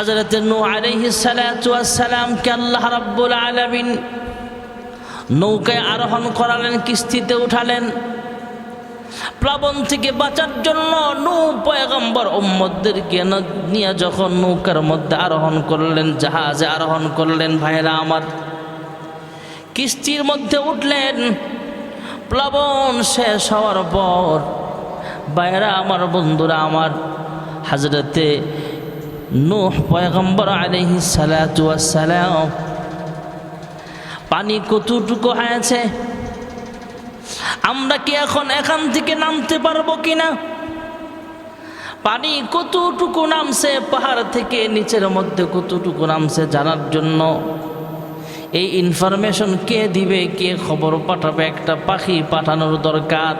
হজরত নু আলহিসালামকে আল্লাহ রাব্বুল আলমিন নৌকায় আরোহণ করালেন, কিস্তিতে উঠালেন। প্লাবন থেকে বাঁচার জন্য নৌ পয়গম্বর উম্মদদেরকে নিয়ে যখন নৌকার মধ্যে আরোহণ করলেন, জাহাজে আরোহণ করলেন ভাইরা আমার, কিস্তির মধ্যে উঠলেন। প্লাবন শেষ হওয়ার পর বাইরা আমার, বন্ধুরা আমার হাজরতে নূহ পয়গম্বর আলহি সালাম পানি কতটুকু হয়েছে? আমরা কি এখন এখান থেকে নামতে পারব কিনা? পানি কতটুকু নামছে? পাহাড় থেকে নিচের মধ্যে কতটুকু নামছে জানার জন্য? এই ইনফরমেশন কে দিবে? কে খবর পাঠাবে? একটা পাখি পাঠানোর দরকার।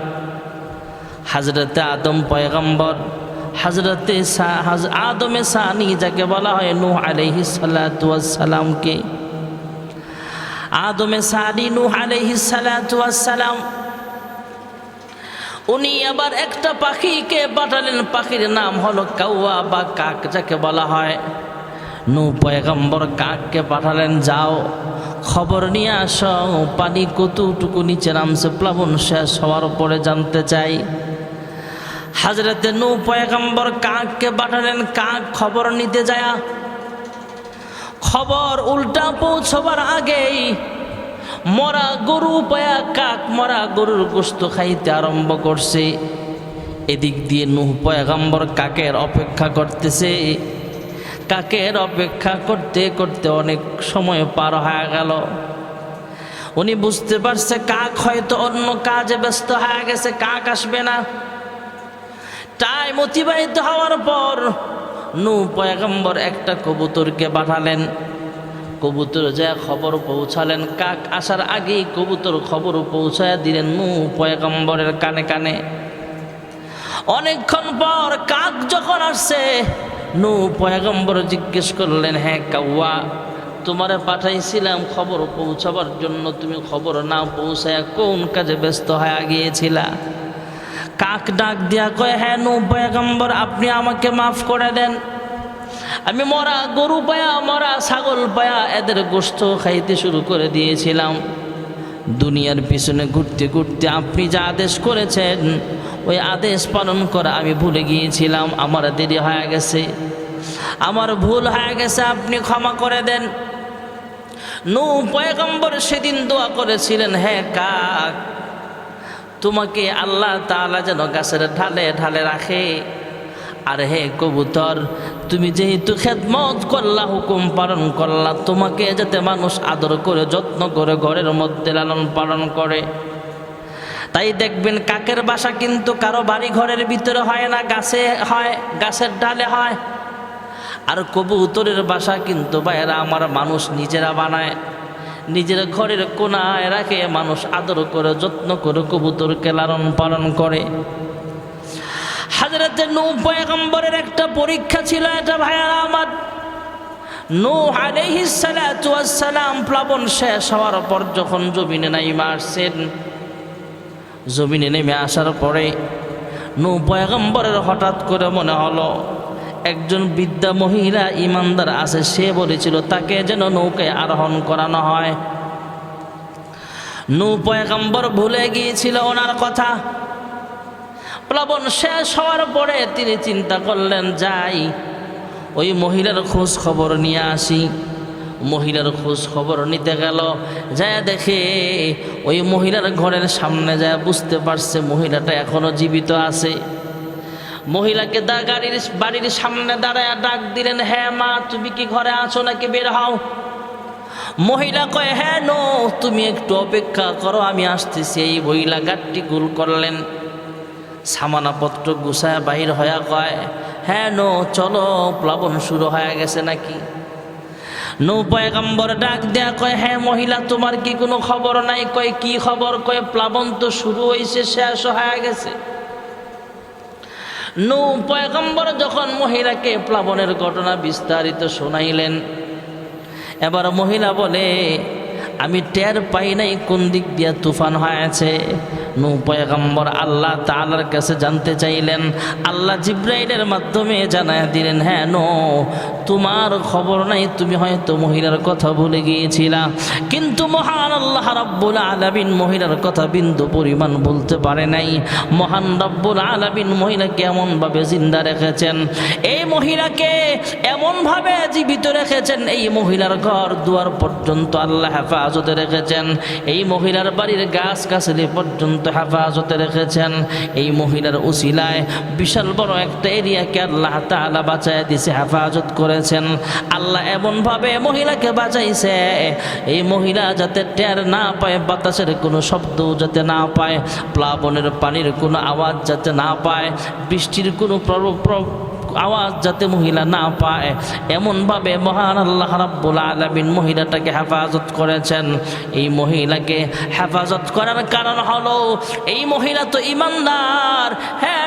হাজরতে আদম পয়গম্বর হাজরতে আদমে সানি যাকে বলা হয় নূহ আলহি সালামকে আদমে সানি নূহ আলহি সালাম উনি আবার একটা পাখিকে পাঠালেন। পাখির নাম হলো কাউয়া বা কাক যাকে বলা হয়। নু পয়গম্বর কাককে পাঠালেন, যাও, খবর নিয়ে আসো পানি কতটুকু নিচে নামছে, প্লাবন শেষ হওয়ার পরে জানতে চাই। হাজরতে নু পয়গম্বর কাককে পাঠালেন, কাক খবর নিতে যায়। খবর উল্টা পৌঁছবার আগেই মরা গরু পায়া কাক মরা গরুর গোস্ত খাইতে আরম্ভ করছে। এদিক দিয়ে নুহ পয়গম্বর কাকের অপেক্ষা করতেছে। কাকের অপেক্ষা করতে করতে অনেক সময় পার হয়ে গেল। উনি বুঝতে পারছে কাক হয়তো অন্য কাজে ব্যস্ত হয়ে গেছে, কাক আসবে না। টাইম অতিবাহিত হওয়ার পর নু পয়গম্বর একটা কবুতরকে পাঠালেন। কবুতর যা খবর পৌঁছালেন, কাক আসার আগেই কবুতর খবর পৌঁছায় দিলেন নু পয়গম্বরের কানে কানে। অনেকক্ষণ পর কাক যখন আসছে নু পয়গম্বর জিজ্ঞেস করলেন হ্যাঁ কাউয়া, তোমারে পাঠাইছিলাম খবর পৌঁছাবার জন্য, তুমি খবর না পৌঁছায় কোন কাজে ব্যস্ত হয়ে গিয়েছিলা? কাক ডাক দিয়া কয় হ্যাঁ নু পয়গম্বর, আপনি আমাকে মাফ করে দেন। আমি মরা গরু পায়া, মরা ছাগল পায়া এদের গোস্ত খাইতে শুরু করে দিয়েছিলাম। দুনিয়ার পিছনে ঘুরতে ঘুরতে আপনি যা আদেশ করেছেন, ওই আদেশ পালন করা আমি ভুলে গিয়েছিলাম। আমার দেরি হয়ে গেছে। আমার ভুল হয়ে গেছে, আপনি ক্ষমা করে দেন। নু পয়গম্বর সেদিন দোয়া করেছিলেন হ্যাঁ কাক তোমাকে আল্লাহ তাআলা যেন গাছের ঢালে ঢালে রাখে। আর হে কবুতর, তুমি যেহেতু খেদমত করলা, হুকুম পালন করলা, তোমাকে যাতে মানুষ আদর করে, যত্ন করে, ঘরের মধ্যে লালন পালন করে। তাই দেখবেন কাকের বাসা কিন্তু কারও বাড়ি ঘরের ভিতরে হয় না, গাছে হয়, গাছের ডালে হয়। আর কবুতরের বাসা কিন্তু বাইরা আমার মানুষ নিজেরা বানায়। নিজের ঘরের কোনায় রাখে, মানুষ আদর করে, যত্ন করে কবুতরকে লালন পালন করে। হাজরতে নৌ পয়গম্বরের একটা পরীক্ষা ছিল, এটা ভাইয়ারা আমার নৌ আলাইহিসালাম প্লাবন শেষ হওয়ার পর যখন জমিনে নাইমা আসছেন, জমিনে নেমে আসার পরে নৌ পয়গম্বরের হঠাৎ করে মনে হলো একজন বিদ্যা মহিলা ইমানদার আছে, সে বলেছিল, তাকে যেন নৌকায় আরোহণ করানো হয়। নৌ পয়গম্বর ভুলে গিয়েছিল ওনার কথা। প্লাবন শেষ হওয়ার পরে তিনি চিন্তা করলেন, যাই, ওই মহিলার খোঁজ খবর নিয়ে আসি। মহিলার খোঁজ খবর নিতে গেল। যায় দেখে ওই মহিলার ঘরের সামনে যায়, বুঝতে পারছে মহিলাটা এখনও জীবিত আছে। মহিলাকে দা গাড়ির বাড়ির সামনে দাঁড়ায় ডাক দিলেন হ্যাঁ মা, তুমি কি ঘরে আছো নাকি বের হও? মহিলা কয় হ্যাঁ নো, তুমি একটু অপেক্ষা করো, আমি আসতেছি। এই মহিলা গাড়টি গুল করলেন। সামানাপত্র গুছায় বাহির হয়ে কয় হ্যাঁ নো, চলো, প্লাবন শুরু হয়ে গেছে নাকি? নৌ পয়গম্বর ডাক দেয়া কয় হ্যাঁ মহিলা, তোমার কি কোনো খবর নাই? কয়, কি খবর? কয়, প্লাবন তো শুরু হয়েছে শেষ হয়ে গেছে। নৌ পয়গম্বর যখন মহিলাকে প্লাবনের ঘটনা বিস্তারিত শোনাইলেন, এবার মহিলা বলে, আমি টের পাই নাই কোন দিক দিয়া তুফান হয়েছে। নু আল্লাহ তাআলার কাছে জানতে চাইলেন, আল্লাহ জিব্রাইলের মাধ্যমে জানায় দিলেন হ্যাঁ নো, তোমার খবর নাই, তুমি হয়তো মহিলার কথা ভুলে গিয়েছিলা। কিন্তু মহান আল্লাহ রাব্বুল আলামিন মহিলার কথা বিন্দু পরিমাণ বলতে পারে নাই। মহান রব্বুল আলামিন মহিলাকে এমনভাবে জিন্দা রেখেছেন, এই মহিলাকে এমনভাবে জীবিত রেখেছেন, এই মহিলার ঘর দুয়ার পর্যন্ত আল্লাহ হেফাজতে রেখেছেন। এই মহিলার বাড়ির গাছ গাছালি পর্যন্ত হেফাজতে রেখেছেন। এই মহিলার উসিলায় বিশাল বড় একটা এরিয়াকে আল্লাহ তালা বাঁচায় দিছে, হেফাজত করেছেন। আল্লাহ এমনভাবে মহিলাকে বাঁচাইছে, এই মহিলা যাতে টের না পায়, বাতাসের কোনো শব্দ যাতে না পায়, প্লাবনের পানির কোনো আওয়াজ যাতে না পায়, বৃষ্টির কোনো প্রভাব প্র- আওয়াজ যাতে মহিলা না পায়। এমনভাবে মহান আল্লাহ রাব্বুল আলামিন মহিলাটাকে হেফাজত করেছেন। এই মহিলাকে হেফাজত করার কারণ হলো, এই মহিলা তো ইমানদার। হ্যাঁ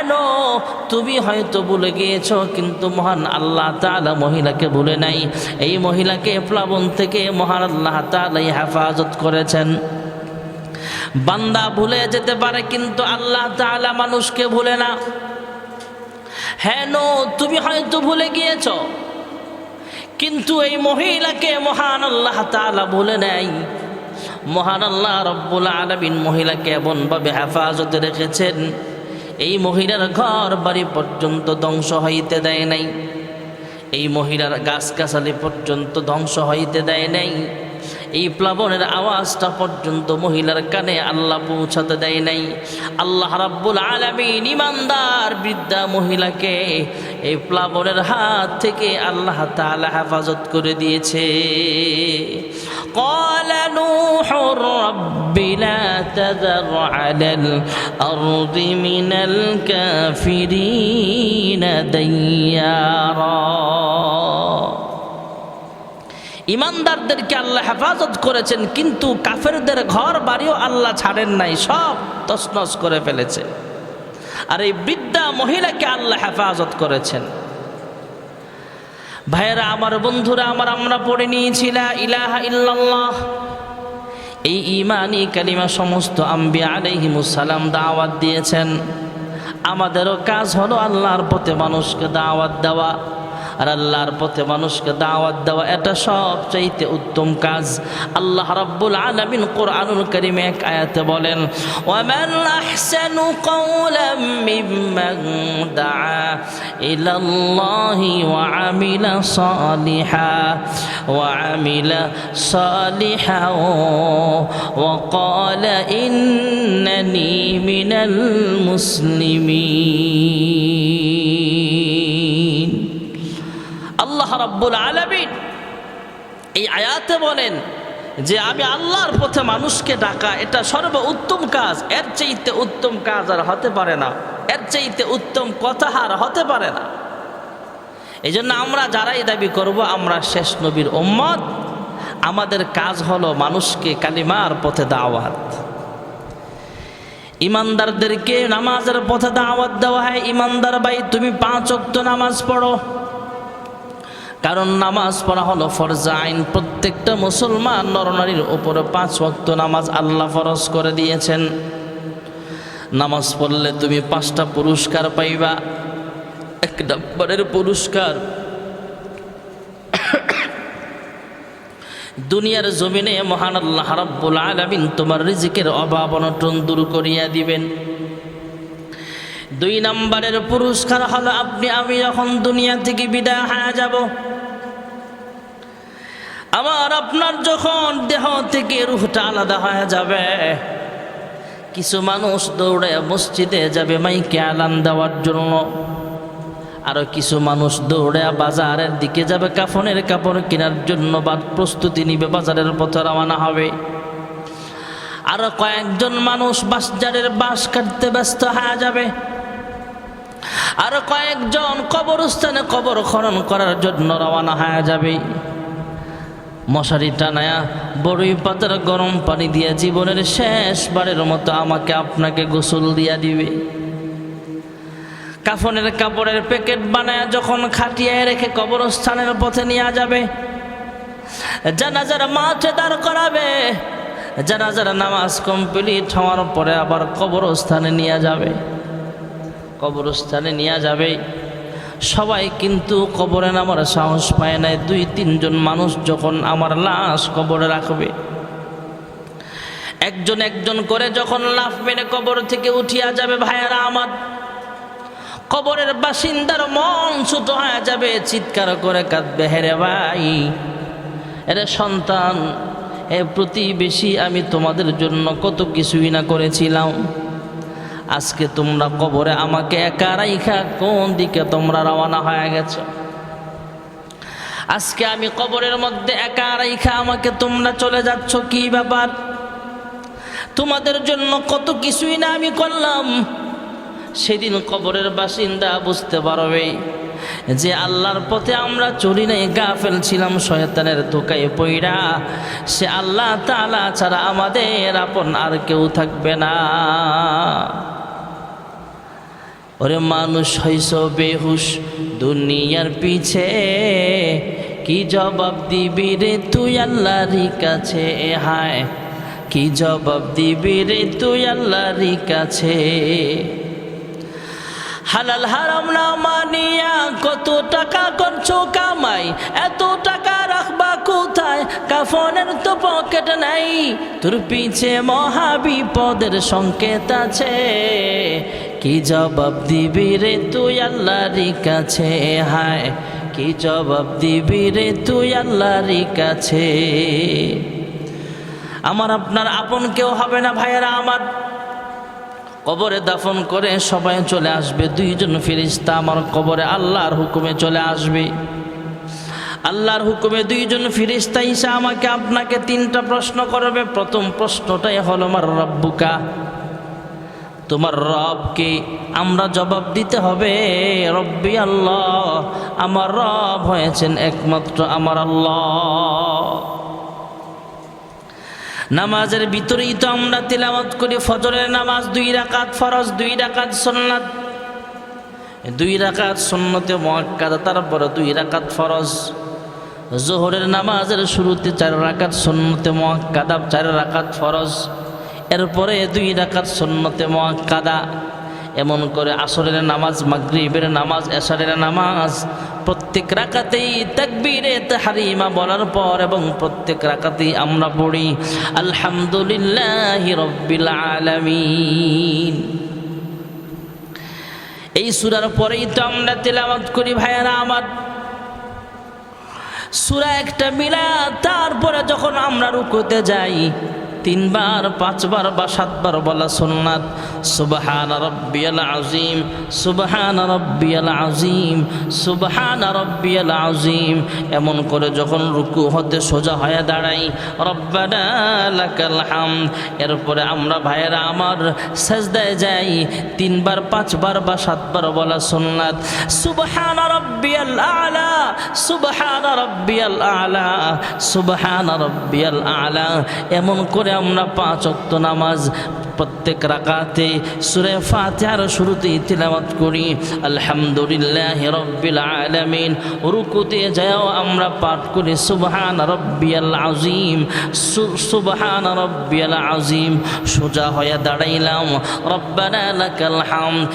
তুমি হয়তো ভুলে গিয়েছ, কিন্তু মহান আল্লাহ তাআলা মহিলাকে ভুলে নাই। এই মহিলাকে প্লাবন থেকে মহান আল্লাহ তাআলাই হেফাজত করেছেন। বান্দা ভুলে যেতে পারে, কিন্তু আল্লাহ তাআলা মানুষকে ভুলে না। হ্যাঁ নো, তুমি হয়তো ভুলে গিয়েছ। কিন্তু এই মহিলাকে মহান আল্লাহ তাআলা বলে নেয়। মহান আল্লাহ রব্বুল আলমিন মহিলাকে এমনভাবে হেফাজতে রেখেছেন, এই মহিলার ঘর বাড়ি পর্যন্ত ধ্বংস হইতে দেয় নাই। এই মহিলার গাছ গাছালি পর্যন্ত ধ্বংস হইতে দেয় নাই। এই প্লাবনের আওয়াজটা পর্যন্ত মহিলার কানে আল্লাহ পৌঁছাতে দেয় নাই আল্লাহ রাব্বুল আলামিন ইমানদার বৃদ্ধা মহিলাকে এই প্লাবনের হাত থেকে আল্লাহ তাআলা হেফাজত করে দিয়েছে قال نوح رب لا تذر على الأرض من الكافرين ديارا ইমানদারদেরকে আল্লাহ হেফাজত করেছেন, কিন্তু কাফেরদের ঘর বাড়িও আল্লাহ ছাড়েন নাই, সব তছনছ করে ফেলেছে। আর এই বৃদ্ধা মহিলাকে আল্লাহ হেফাজত করেছেন। ভাইয়েরা, আমার বন্ধুরা, আমার আমরা পড়ে নিয়েছিলা ইলাহা ইল্লাল্লাহ। এই ইমানি কালিমা সমস্ত আম্বিয়া আলাইহিমুসালাম দাওয়াত দিয়েছেন। আমাদেরও কাজ হলো আল্লাহর পথে মানুষকে দাওয়াত দেওয়া। আর আল্লাহর পথে মানুষকে দাওয়াত দেওয়া এটা সবচাইতে উত্তম কাজ। আল্লাহ রাব্বুল আলামিন কোরআনুল কারীমে এক আয়াতে বলেন, ওয়ামান আহসানু কাওলাম মিম্মান দাআ ইলাল্লাহি ওয়া আমিলা সালিহা, ওয়া আমিলা সালিহা ওয়া ক্বালা ইন্নানি আল্লাহ রাব্বুল আলামিন এই আয়াতে বলেন যে আমি আল্লাহর পথে মানুষকে ডাকা, এটা সর্ব উত্তম কাজ। এর চাইতে উত্তম কাজ আর হতে পারে না। এর চাইতে উত্তম কথা আর হতে পারে না। এই জন্য আমরা যারাই দাবি করব, আমরা শেষ নবীর উম্মত। আমাদের কাজ হলো মানুষকে কালিমার পথে দাওয়াত। ইমানদারদেরকে নামাজের পথে দাওয়াত দেওয়া হয়। ইমানদার ভাই, তুমি পাঁচ অক্ত নামাজ পড়ো। কারণ নামাজ পড়া হলো ফরজ আইন। প্রত্যেকটা মুসলমান নরনারীর উপরে পাঁচ ওয়াক্ত নামাজ আল্লাহ ফরজ করে দিয়েছেন। নামাজ পড়লে তুমি পাঁচটা পুরস্কার পাইবা। এক নম্বরের পুরস্কার। দুনিয়ার জমিনে মহান আল্লাহ রাব্বুল আলামিন তোমার রিজিকের অভাব অনটন দূর করিয়া দিবেন। দুই নম্বরের পুরস্কার হলো, আপনি, আমি যখন দুনিয়া থেকে বিদায় হয়ে যাব আমার আপনার যখন দেহ থেকে রুহটা আলাদা হয়ে যাবে, কিছু মানুষ দৌড়ে মসজিদে যাবে মাইকে আলান দেওয়ার জন্য। আরও কিছু মানুষ দৌড়ে বাজারের দিকে যাবে, কাফনের কাপড় কেনার জন্য বা প্রস্তুতি নিবে, বাজারের পথে রওনা হবে। আরও কয়েকজন মানুষ বাসজারের বাঁশ কাটতে ব্যস্ত হয়ে যাবে। আরও কয়েকজন কবরস্থানে কবর খনন করার জন্য রওনা হয়ে যাবে। মশারি টানায়া বড়ই পাতার গরম পানি দিয়া জীবনের শেষবারের মতো আমাকে আপনাকে গোসল দিয়া দিবে। কাফনের কাপড়ের প্যাকেট বানায় যখন খাটিয়ে রেখে কবরস্থানের পথে নিয়ে যাবে, জানাজার মাঠে দাঁড় করাবে যারা নামাজ কমপ্লিট হওয়ার পরে আবার কবরস্থানে নিয়ে যাবে। কবরস্থানে নিয়ে যাবে। সবাই কিন্তু কবরে নামার সাহস পায় নাই। দুই, তিনজন মানুষ যখন আমার লাশ কবরে রাখবে। একজন একজন করে যখন লাফ মেরে কবর থেকে উঠিয়া যাবে, ভাইয়ারা আমার। কবরের বাসিন্দার মন ছোট হয়ে যাবে, চিৎকার করে কাঁদবে, হেরে ভাই, এরে সন্তান, এ প্রতিবেশী আমি তোমাদের জন্য কত কিছুই না করেছিলাম। আজকে তোমরা কবরে আমাকে একা রাইখা কোন দিকে তোমরা রওনা হয়ে গেছো? আজকে আমি কবরের মধ্যে একা রাইখা আমাকে তোমরা চলে যাচ্ছ কি ব্যাপার? তোমাদের জন্য কত কিছুই না আমি করলাম। সেদিন কবরের বাসিন্দা বুঝতে পারবে যে আল্লাহর পথে আমরা চলি নাই, গাফেল ছিলাম, শয়তানের ধোকায় পইরা সে আল্লাহ তালা ছাড়া আমাদের আপন আর কেউ থাকবে না। ওরে মানুষ হইস বেহুশ, দুনিয়ার পিছে। কি জবাব দিবি রে তুই আল্লাহর কাছে? হায়, কি জবাব দিবি রে তুই আল্লাহর কাছে? হালাল হারাম না মানিয়া কত টাকা করছ কামাই? এত টাকা রাখবা কোথায়? কাফনের তো পকেট নাই, তোর পিছে মহাবিপদের সংকেত আছে। কি জবাব দিবি রে তুই আল্লাহর কাছে? হায়, কি জবাব দিবি রে তুই আল্লাহর কাছে? আমার আপনার আপন কেউ হবে না ভাইয়েরা আমার। কবরে দাফন করে সবাই চলে আসবে, দুইজন ফিরিস্তা আমার কবরে আল্লাহর হুকুমে চলে আসবে। আল্লাহর হুকুমে দুইজন ফিরিস্তা ইসা আমাকে আপনাকে তিনটা প্রশ্ন করবে। প্রথম প্রশ্নটাই হলো আমার রব্বুকা? তোমার রবকে আমরা জবাব দিতে হবে। রব্বি আল্লাহ, আমার রব হয়েছেন একমাত্র আমার আল্লাহ। নামাজের ভিতরেই তো আমরা তিলাওয়াত করি, ফজরের নামাজ দুই রাকাত, ফরজ দুই রাকাত সন্ন্যাত দুই রাকাত সন্ন্যতে মোয়াক্কাদা, তারপরে দুই রাকাত ফরজ। জোহরের নামাজের শুরুতে চার রাকাত সন্ন্যতে মোয়াক্কাদা, চার রাকাত ফরজ। এরপরে দুই রাকাত সন্ন্যতে মোয়াক্কাদা এমন করে আসরের নামাজ, মাগরিবের নামাজ, এশারের নামাজ, প্রত্যেক রাকাতেই তাকবীরে তাহারিমা বলার পর এবং প্রত্যেক রাকাতেই আমরা পড়ি, আলহামদুলিল্লাহ রব্বিল আলামিন। এই সুরার পরেই তো আমরা তেলাওয়াত করি, ভাইয়ারা আমার। সুরা একটা মিলা তারপরে যখন আমরা রুকুতে যাই তিনবার, পাঁচবার বা সাতবার বলা সুন্নাত। সুবহান রব্বিয়াল আযীম, সুবহান রব্বিয়াল আযীম, সুবহান রব্বিয়াল আযীম। এমন করে যখন রুকু হতে সোজা হয়ে দাঁড়াই, রব্বানা লাকাল এরপরে আমরা ভাইয়েরা আমার সাজদায় যাই, তিনবার, পাঁচবার বা সাতবার বলা সুন্নাত। সুবহান রব্বিয়াল আলা, সুবহান রব্বিয়াল আলা, সুবহান রব্বিয়াল আলা। এমন করে আমরা পাঁচ অক্ত নামাজ প্রত্যেক রাকাতে সুরে ফাতিহার শুরুতেই তিলাওয়াত করি। আলহামদুলিল্লাহ রব্বিল আলামিন। রুকুতে যাও, আমরা পাঠ করি, সুবহান রব্বিয়াল আযীম। সুবহান রব্বিয়াল আজিম সোজা হয়ে দাঁড়াইলাম। রব্বানা লাকাল হামদ।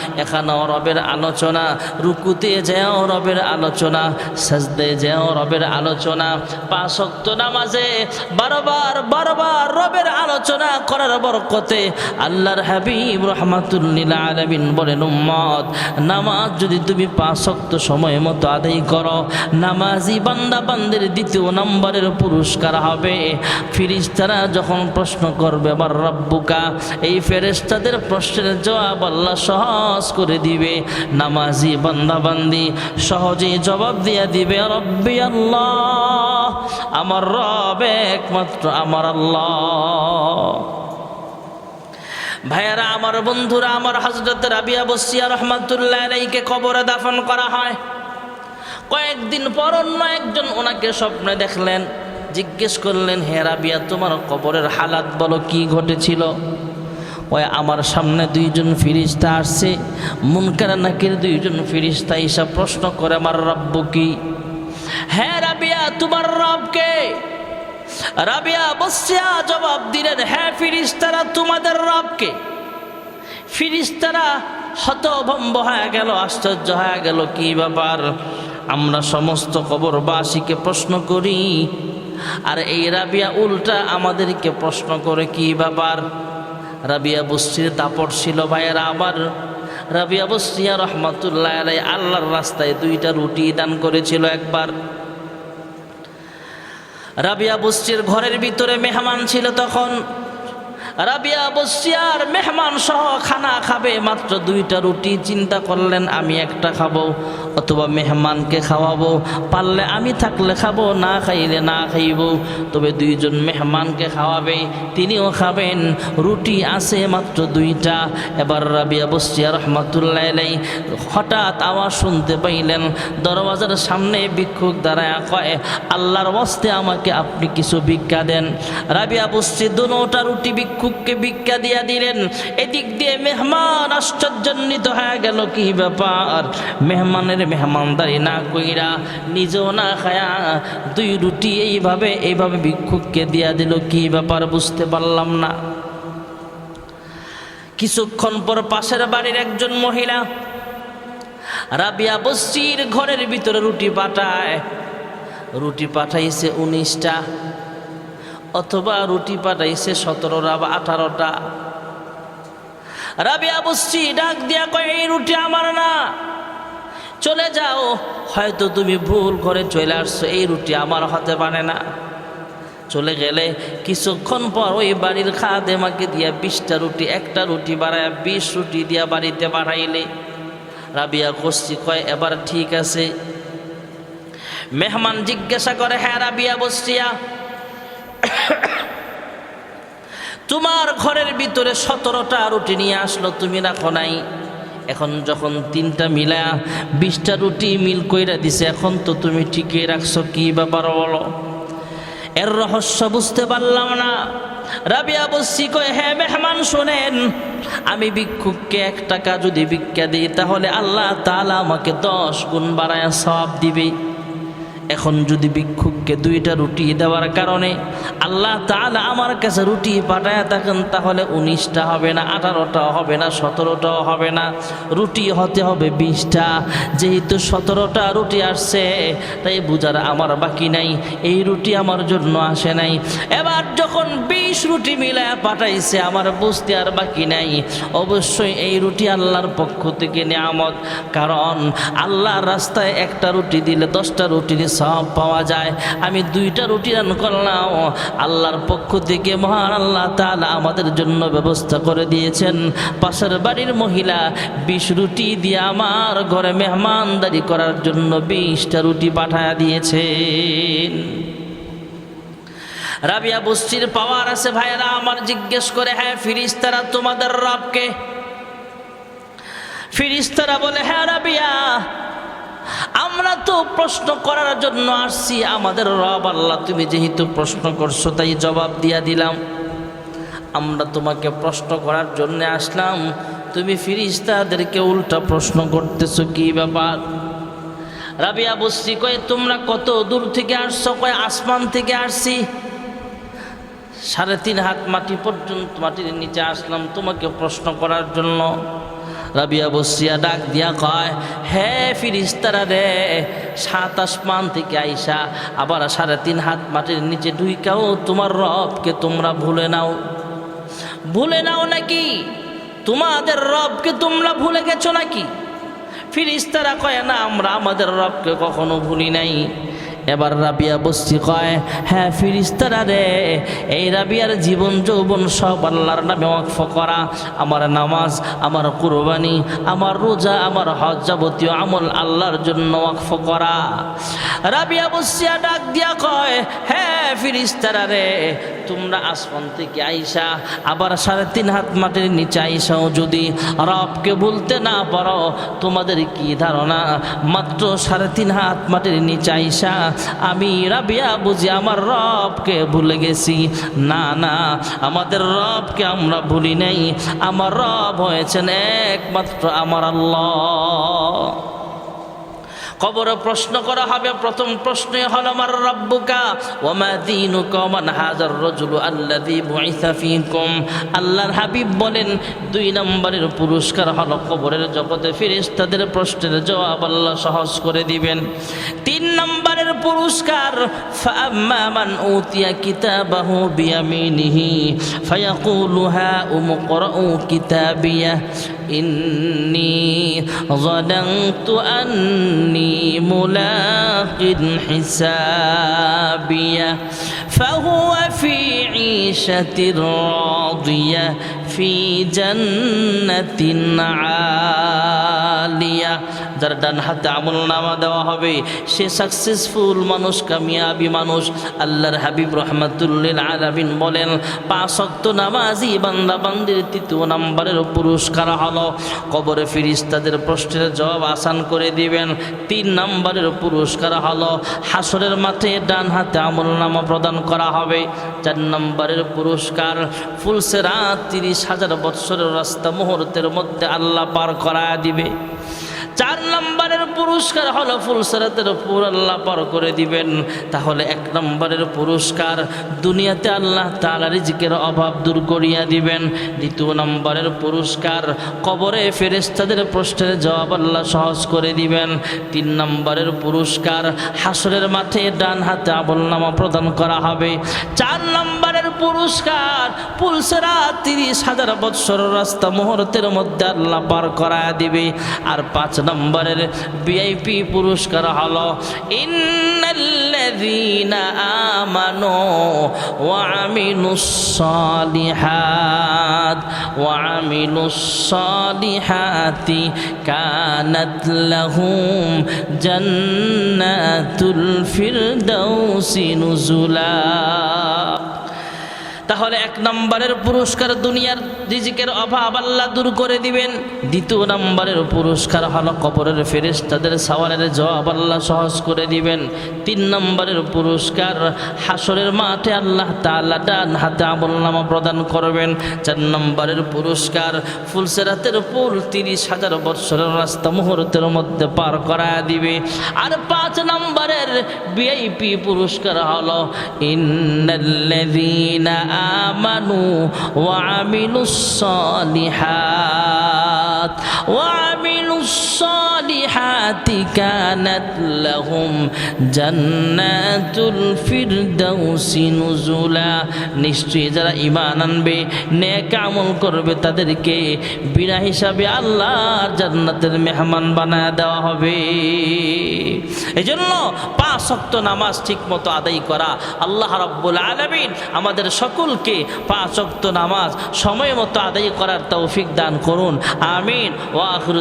রবের আলোচনা। রুকুতে যাও, রবের আলোচনা। সাজদে যাও, রবের আলোচনা। পাঁচ ওয়াক্ত নামাজে বারবার বারবার রবের আলোচনা করার বরকতে আল্লাহর হাবিব রহমাতুল্লিল আলমিন বলেন, উম্মত, নামাজ যদি তুমি পাঁচ ওয়াক্ত সময় মতো আদায় করো, নামাজি বান্দা বান্দের দ্বিতীয় নম্বরের পুরস্কার হবে। ফিরিস্তারা যখন প্রশ্ন করবে আবার রব্বুকা, এই ফেরেস্তাদের প্রশ্নের জবাব আল্লাহ সহজ করে দিবে। নামাজি বান্দা বান্দি সহজেই জবাব দিয়ে দিবে রব্বি আল্লাহ, আমার রব একমাত্র আমার আল্লাহ। ভাইয়ারা, আমার বন্ধুরা, আমার হজরত রাবিয়া বসিয়া রহমাতুল্লাহ আলাইকে কবরে দাফন করা হয়। কয়েকদিন পর অন্য একজন ওনাকে স্বপ্নে দেখলেন, জিজ্ঞেস করলেন, হে রাবিয়া, তোমার কবরের হালাত বলো, কি ঘটেছিল? ওই আমার সামনে দুইজন ফিরিস্তা আসছে, মুনকার নাকির দুইজন ফিরিস্তা এসব প্রশ্ন করে, আমার রব্ব কি? হ্যাঁ রাবিয়া, তোমার রবকে রাবিয়া বসিয়া জবাব দিলেন হ্যাঁ ফিরিস্তারা, তোমাদের রবকে। ফিরিস্তারা হতভম্ব হয়ে গেল, আশ্চর্য হয়ে গেল, কি ব্যাপার? আমরা সমস্ত কবরবাসীকে প্রশ্ন করি। আর এই রাবিয়া উল্টা আমাদেরকে প্রশ্ন করে, কি ব্যাপার? রাবিয়া বস্তির দাপট ছিল, ভাইয়েরা, আবার রাবিয়া বস্তিয়া রহমতুল্লাহ আল্লাহর রাস্তায় দুইটা রুটি দান করেছিল একবার। রাবিয়া বস্তির ঘরের ভিতরে মেহমান ছিল তখন। রাবিয়া বসিয়ার মেহমান সহ খানা খাবে, মাত্র দুইটা রুটি। চিন্তা করলেন, আমি একটা খাব অথবা মেহমানকে খাওয়াবো। পারলে আমি থাকলে খাব, না খাইলে না খাইব। তবে দুইজন মেহমানকে খাওয়াবে, তিনিও খাবেন। রুটি আছে মাত্র দুইটা। এবার রাবিয়া বসিয়া রহমতুল্লাহ হঠাৎ আওয়াজ শুনতে পাইলেন, দরওয়াজার সামনে ভিক্ষুক দাঁড়ায় কয়, আল্লাহর বস্তে আমাকে আপনি কিছু ভিক্ষা দেন। রাবিয়া বসছি দুটা রুটি ভিক্ষুককে ভিক্ষা দিয়া দিলেন। এদিক দিয়ে মেহমান আশ্চর্যান্বিত হয়ে গেল, কি ব্যাপার? মেহমানের মেহমানদারি না কইরা নিজেও না খায়া দুই রুটি এইভাবে এইভাবে ভিক্ষুককে দিয়া দিল, কি ব্যাপার বুঝতে পারলাম না। কিছুক্ষণ পর পাশের বাড়ির একজন মহিলা রাবিয়া বস্তির ঘরের ভিতরে রুটি পাঠায়। রুটি পাঠাইছে উনিশটা অথবা রুটি পাঠাইছে সতেরোটা বা আঠারোটা। রাবিয়া বস্তি ডাক দিয়া কয়, এই রুটি আমার না। চলে যাও, হয়তো তুমি ভুল করে চলে আসছো, এই রুটি আমার হতে পারে না। চলে গেলে কিছুক্ষণ পর ওই বাড়ির খাদেমাকে দিয়া বিশটা রুটি, একটা রুটি বাড়ায় বিশ রুটি দিয়া বাড়িতে পাঠাইলে। রাবিয়া কষ্টি কয়, এবার ঠিক আছে। মেহমান জিজ্ঞাসা করে হ্যাঁ রাবিয়া বসিয়া তোমার ঘরের ভিতরে সতেরোটা রুটি নিয়ে আসলো, তুমি রাখো নাই। এখন যখন তিনটা মিলা বিশটা রুটি মিল কইরা দিছে, এখন তো তুমি টিকিয়ে রাখছো, কি ব্যাপার বলো? এর রহস্য বুঝতে পারলাম না। রাবিয়া বসি কয় হ্যাঁ মেহমান, শোনেন, আমি ভিক্ষুককে এক টাকা যদি ভিক্ষা দিই, তাহলে আল্লাহ তাআলা আমাকে দশ গুণ বাড়ায় সব দিবে। এখন যদি ভিক্ষুককে দুইটা রুটি দেওয়ার কারণে আল্লাহ তাআলা আমার কাছে রুটি পাঠায় থাকেন, তাহলে উনিশটা হবে না, আঠারোটাও হবে না, সতেরোটাও হবে না। রুটি হতে হবে বিশটা। যেহেতু সতেরোটা রুটি আসছে, তাই বুঝার আমার বাকি নাই, এই রুটি আমার জন্য আসে নাই। এবার যখন বিশ রুটি মিলায় পাঠাইছে, আমার বুঝতে আর বাকি নাই। অবশ্যই এই রুটি আল্লাহর পক্ষ থেকে নেয়ামত, কারণ আল্লাহর রাস্তায় একটা রুটি দিলে দশটা রুটির সব পাওয়া যায়। আমি দুইটা রুটি রান করলাম। আল্লাহর পক্ষ থেকে মহান আল্লাহ তাআলা আমাদের জন্য ব্যবস্থা করে দিয়েছেন। পাশের বাড়ির মহিলা বিশ রুটি দিয়ে আমার ঘরে মেহমানদারি করার জন্য বিশটা রুটি পাঠায়া দিয়েছেন। রাবিয়া বস্তির পাওয়ার আছে ভাইয়েরা, আমার জিজ্ঞেস করে হ্যাঁ ফিরিস্তারা তোমাদের রবকে? ফিরিস্তারা বলে হ্যাঁ রাবিয়া। আমরা তো প্রশ্ন করার জন্য আসছি, আমাদের রব আল্লাহ তুমি যেহেতু প্রশ্ন করছ, তাই জবাব দিয়া দিলাম। আমরা তোমাকে প্রশ্ন করার জন্য আসলাম, তুমি ফিরিস্তাদেরকে উল্টা প্রশ্ন করতেছো, কি ব্যাপার? রাবিয়া বস্তি কয়, তোমরা কত দূর থেকে আসছো? কয়, আসমান থেকে আসছি। সাড়ে তিন হাত মাটি পর্যন্ত মাটির নিচে আসলাম তোমাকে প্রশ্ন করার জন্য। রাবিয়া বসিয়া ডাক দিয়া কয়, হে ফিরিস্তারা রে, সাত আসমান থেকে আইসা আবার সাড়ে তিন হাত মাটির নিচে ঢুইকাও তোমার রবকে তোমরা ভুলে নাও। ভুলে নাও নাকি? তোমাদের রবকে তোমরা ভুলে গেছো নাকি? ফিরিস্তারা কয়, না, আমরা আমাদের রবকে কখনো ভুলি নাই। এবার রাবিয়া বস্তি কয় হ্যাঁ ফিরিস্তারা রে, এই রাবিয়ার জীবন যৌবন সব আল্লাহর নামে ওয়াকফ করা। আমার নামাজ, আমার কুরবানি, আমার রোজা, আমার হজ যাবতীয় আমল আল্লাহর জন্য ওয়াকফ করা। রাবিয়া বসিয়া ডাক দিয়া কয় হ্যাঁ ফিরিস্তারা রে, তোমরা আসমান থেকে আইসা, আবার সাড়ে তিন হাত মাটির নিচে আইসাও যদি। রবকে বলতে না পারো, তোমাদের কি ধারণা? মাত্র সাড়ে তিন হাত মাটির নিচে আইসা আমি রাবিয়া বুঝি আমার রবকে ভুলে গেছি। না না, আমাদের রবকে আমরা ভুলি নাই। আমার রব হয়েছেন একমাত্র আমার আল্লাহ। কবরে প্রশ্ন করা হবে। প্রথম প্রশ্নই হলো আমার রব্বুকা? ওমা দিনুকা? ওমান হাজার রজুল আল্লাযী বুইসা ফীকুম? আল্লাহর হাবিব বলেন, দুই নম্বরের পুরস্কার হলো কবরের জগতে ফেরেশতাদের প্রশ্নের জবাব আল্লাহ সহজ করে দিবেন। তিন নম্বরের পুরস্কার ফাম্মা মান উতিয়া কিতাবাহু বিয়ামিনিহি ফায়াকুলু হা উমকরাউ কিতাবিয়া। إني ظننت أني ملاق حسابية. فهو في عيشة راضية في جنة عالية. যার ডান হাতে আমল নামা দেওয়া হবে, সে সাকসেসফুল মানুষ, কামিয়াবি মানুষ। আল্লাহর হাবিব রহমাতুল্লিল আলামিন বলেন পাঁচক্ত নামাজি বান্দা বান্দির তৃতীয় নাম্বারের পুরস্কার হলো। কবরে ফিরিস্তাদের প্রশ্নের জবাব আসান করে দিবেন, তিন নাম্বারের পুরস্কার হলো। হাসরের মাঠে ডান হাতে আমল নামা প্রদান করা হবে। চার নম্বরের পুরস্কার ফুলসেরা তিরিশ হাজার বৎসরের রাস্তা মুহূর্তের মধ্যে আল্লাহ পার করা দিবে। চার নম্বরের পুরস্কার হলো ফুলসরাতের উপর আল্লাহ পার করে দিবেন। তাহলে এক নম্বরের পুরস্কার দুনিয়াতে আল্লাহ তালা রিজিকের অভাব দূর করিয়া দিবেন। দ্বিতীয় নম্বরের পুরস্কার কবরে ফেরেস্তাদের প্রশ্নের জবাব আল্লাহ সহজ করে দিবেন। তিন নম্বরের পুরস্কার হাসরের মাঠে ডান হাতে আমলনামা প্রদান করা হবে। চার নম্বরের পুরস্কার পুলসেরা তিরিশ হাজার বৎসর রাস্তা মুহূর্তের মধ্যে আল্লাহ পার করায় দিবে। আর পাঁচ নম্বরের ভিআইপি পুরস্কার হলো, ইন্নাল্লাযীনা আমানু ওয়া আমিলুস সালিহাত ওয়া আমিলুস সালিহাতি কানাত লাহুম জান্নাতুল ফিরদাউসি নুজুলা। তাহলে এক নম্বরের পুরস্কার দুনিয়ার রিজিকের অভাব আল্লাহ দূর করে দিবেন। দ্বিতীয় নম্বরের পুরস্কার হলো কবরের ফেরেস তাদের সওয়ালের জবাব আল্লাহ সহজ করে দিবেন। তিন নম্বরের পুরস্কার হাসরের মাঠে আল্লাহ তাআলা ডান হাতে আমলনামা প্রদান করবেন। চার নম্বরের পুরস্কার ফুলসেরাতের পুল তিরিশ হাজার বৎসরের রাস্তা মুহূর্তের মধ্যে পার করা দিবে। আর পাঁচ নম্বরের ভিআইপি পুরস্কার হলো ইন্নাল্লাযীনা আমানু ওয়া আমিলুস সালিহাত। ওয়া সালিহাতি কানাত লাহুম জান্নাতুল ফিরদাউসি নুজুলা নিশ্চয়ই যারা ঈমান আনবে, নেক আমল করবে, তাদেরকে বিনা হিসাবে আল্লাহর জান্নাতের মেহমান বানায় দেওয়া হবে। এজন্য পাঁচ শক্ত নামাজ ঠিক মতো আদায় করা আল্লাহ রাব্বুল আলামিন আমাদের সকলকে পাঁচ শক্ত নামাজ সময় মতো আদায় করার তৌফিক দান করুন। আমিন। ওয়া আখিরু